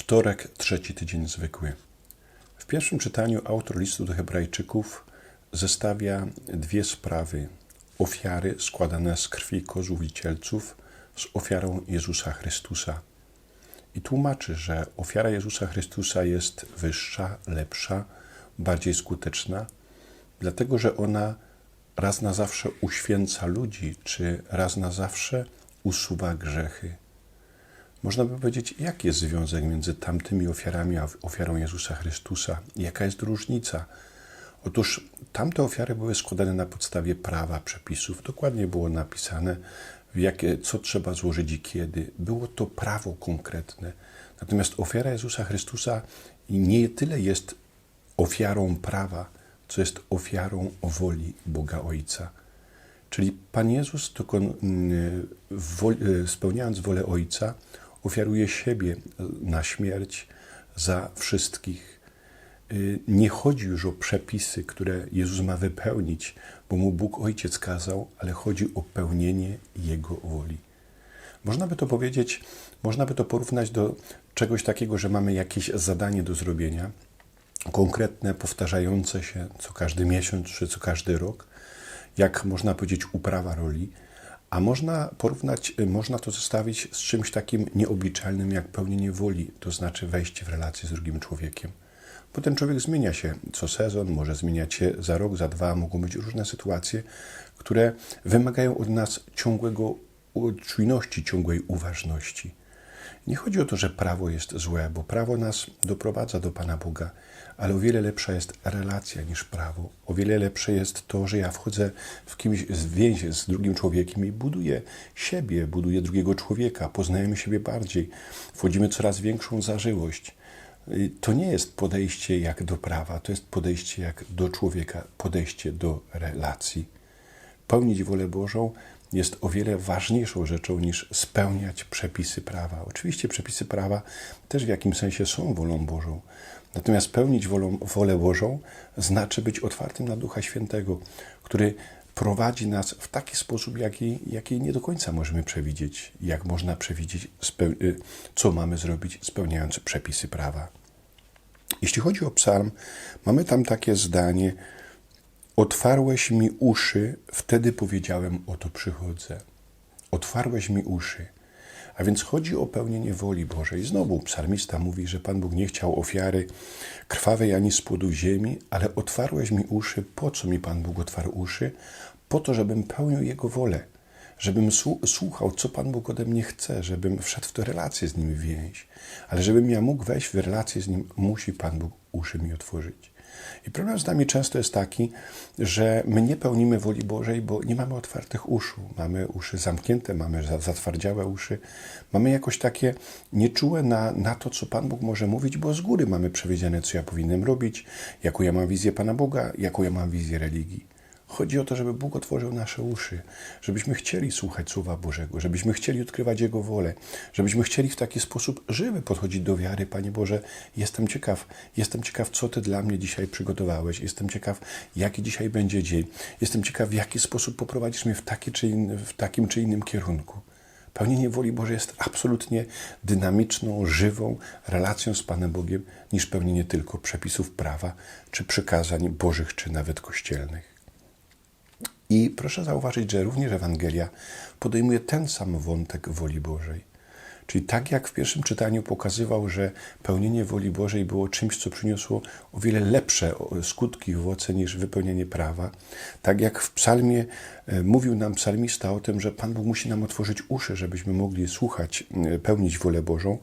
Wtorek, trzeci tydzień zwykły. W pierwszym czytaniu autor listu do Hebrajczyków zestawia dwie sprawy: ofiary składane z krwi kozłów i cielców z ofiarą Jezusa Chrystusa. I tłumaczy, że ofiara Jezusa Chrystusa jest wyższa, lepsza, bardziej skuteczna, dlatego że ona raz na zawsze uświęca ludzi, czy raz na zawsze usuwa grzechy. Można by powiedzieć, jaki jest związek między tamtymi ofiarami a ofiarą Jezusa Chrystusa? Jaka jest różnica? Otóż tamte ofiary były składane na podstawie prawa, przepisów. Dokładnie było napisane, jakie, co trzeba złożyć i kiedy. Było to prawo konkretne. Natomiast ofiara Jezusa Chrystusa nie tyle jest ofiarą prawa, co jest ofiarą woli Boga Ojca. Czyli Pan Jezus, dokon, spełniając wolę Ojca, ofiaruje siebie na śmierć za wszystkich. Nie chodzi już o przepisy, które Jezus ma wypełnić, bo mu Bóg Ojciec kazał, ale chodzi o pełnienie Jego woli. Można by to powiedzieć, można by to porównać do czegoś takiego, że mamy jakieś zadanie do zrobienia, konkretne, powtarzające się co każdy miesiąc czy co każdy rok, jak można powiedzieć uprawa roli, a można porównać, można to zestawić z czymś takim nieobliczalnym jak pełnienie woli, to znaczy wejście w relację z drugim człowiekiem. Bo ten człowiek zmienia się co sezon, może zmieniać się za rok, za dwa, mogą być różne sytuacje, które wymagają od nas ciągłego czujności, ciągłej uważności. Nie chodzi o to, że prawo jest złe, bo prawo nas doprowadza do Pana Boga, ale o wiele lepsza jest relacja niż prawo. O wiele lepsze jest to, że ja wchodzę w kimś w więź z drugim człowiekiem i buduję siebie, buduję drugiego człowieka, poznajemy siebie bardziej, wchodzimy coraz większą zażyłość. To nie jest podejście jak do prawa, to jest podejście jak do człowieka, podejście do relacji. Pełnić wolę Bożą jest o wiele ważniejszą rzeczą niż spełniać przepisy prawa. Oczywiście przepisy prawa też w jakimś sensie są wolą Bożą. Natomiast pełnić wolą, wolę Bożą znaczy być otwartym na Ducha Świętego, który prowadzi nas w taki sposób, jaki, jaki nie do końca możemy przewidzieć. Jak można przewidzieć, y, co mamy zrobić, spełniając przepisy prawa. Jeśli chodzi o psalm, mamy tam takie zdanie, Otwarłeś mi uszy, wtedy powiedziałem: Oto przychodzę. Otwarłeś mi uszy. A więc chodzi o pełnienie woli Bożej. Znowu psalmista mówi, że Pan Bóg nie chciał ofiary krwawej ani z płodu ziemi, ale otwarłeś mi uszy. Po co mi Pan Bóg otwarł uszy? Po to, żebym pełnił Jego wolę, żebym słuchał, co Pan Bóg ode mnie chce, żebym wszedł w tę relację z Nim więź. Ale żebym ja mógł wejść w relację z Nim, musi Pan Bóg uszy mi otworzyć. I problem z nami często jest taki, że my nie pełnimy woli Bożej, bo nie mamy otwartych uszu. Mamy uszy zamknięte, mamy zatwardziałe uszy. Mamy jakoś takie nieczułe na, na to, co Pan Bóg może mówić, bo z góry mamy przewidziane, co ja powinienem robić, jaką ja mam wizję Pana Boga, jaką ja mam wizję religii. Chodzi o to, żeby Bóg otworzył nasze uszy, żebyśmy chcieli słuchać Słowa Bożego, żebyśmy chcieli odkrywać Jego wolę, żebyśmy chcieli w taki sposób żywy podchodzić do wiary. Panie Boże, jestem ciekaw, jestem ciekaw, co Ty dla mnie dzisiaj przygotowałeś, jestem ciekaw, jaki dzisiaj będzie dzień, jestem ciekaw, w jaki sposób poprowadzisz mnie w, taki czy inny, w takim czy innym kierunku. Pełnienie woli Bożej jest absolutnie dynamiczną, żywą relacją z Panem Bogiem, niż pełnienie tylko przepisów prawa, czy przykazań Bożych, czy nawet kościelnych. I proszę zauważyć, że również Ewangelia podejmuje ten sam wątek woli Bożej. Czyli tak jak w pierwszym czytaniu pokazywał, że pełnienie woli Bożej było czymś, co przyniosło o wiele lepsze skutki i owoce niż wypełnienie prawa, tak jak w psalmie e, mówił nam psalmista o tym, że Pan Bóg musi nam otworzyć uszy, żebyśmy mogli słuchać, e, pełnić wolę Bożą,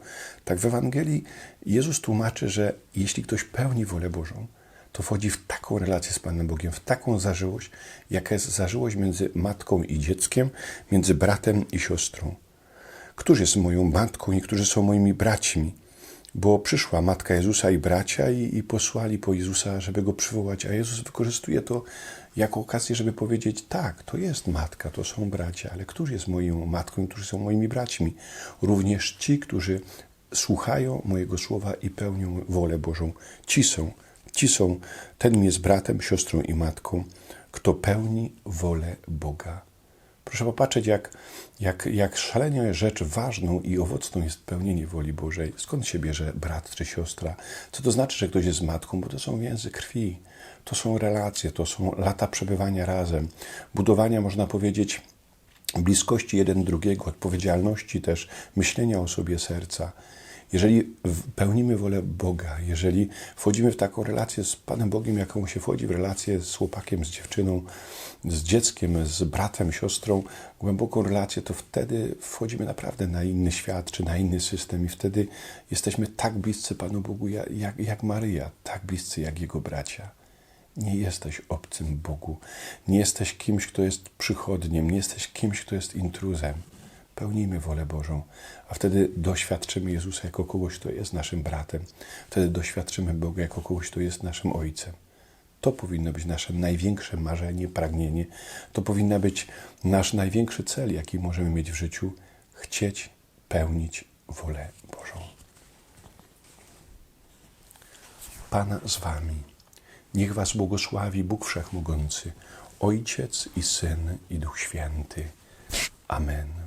tak w Ewangelii Jezus tłumaczy, że jeśli ktoś pełni wolę Bożą, to wchodzi w taką relację z Panem Bogiem, w taką zażyłość, jaka jest zażyłość między matką i dzieckiem, między bratem i siostrą. Którzy jest moją matką i którzy są moimi braćmi? Bo przyszła matka Jezusa i bracia i, i posłali po Jezusa, żeby go przywołać, a Jezus wykorzystuje to jako okazję, żeby powiedzieć: Tak, to jest matka, to są bracia, ale którzy jest moją matką i którzy są moimi braćmi? Również ci, którzy słuchają mojego słowa i pełnią wolę Bożą. Ci są Ci są, ten jest bratem, siostrą i matką, kto pełni wolę Boga. Proszę popatrzeć, jak, jak, jak szalenie rzecz ważną i owocną jest pełnienie woli Bożej. Skąd się bierze brat czy siostra? Co to znaczy, że ktoś jest matką? Bo to są więzy krwi, to są relacje, to są lata przebywania razem, budowania, można powiedzieć, bliskości jeden drugiego, odpowiedzialności też, myślenia o sobie serca. Jeżeli pełnimy wolę Boga, jeżeli wchodzimy w taką relację z Panem Bogiem, jaką się wchodzi w relację z chłopakiem, z dziewczyną, z dzieckiem, z bratem, siostrą, głęboką relację, to wtedy wchodzimy naprawdę na inny świat czy na inny system i wtedy jesteśmy tak bliscy Panu Bogu jak, jak Maryja, tak bliscy jak Jego bracia. Nie jesteś obcym Bogu. Nie jesteś kimś, kto jest przychodniem. Nie jesteś kimś, kto jest intruzem. Pełnijmy wolę Bożą, a wtedy doświadczymy Jezusa jako kogoś, kto jest naszym bratem. Wtedy doświadczymy Boga jako kogoś, kto jest naszym Ojcem. To powinno być nasze największe marzenie, pragnienie. To powinna być nasz największy cel, jaki możemy mieć w życiu chcieć pełnić wolę Bożą. Pan z Wami. Niech Was błogosławi Bóg Wszechmogący, Ojciec i Syn i Duch Święty. Amen.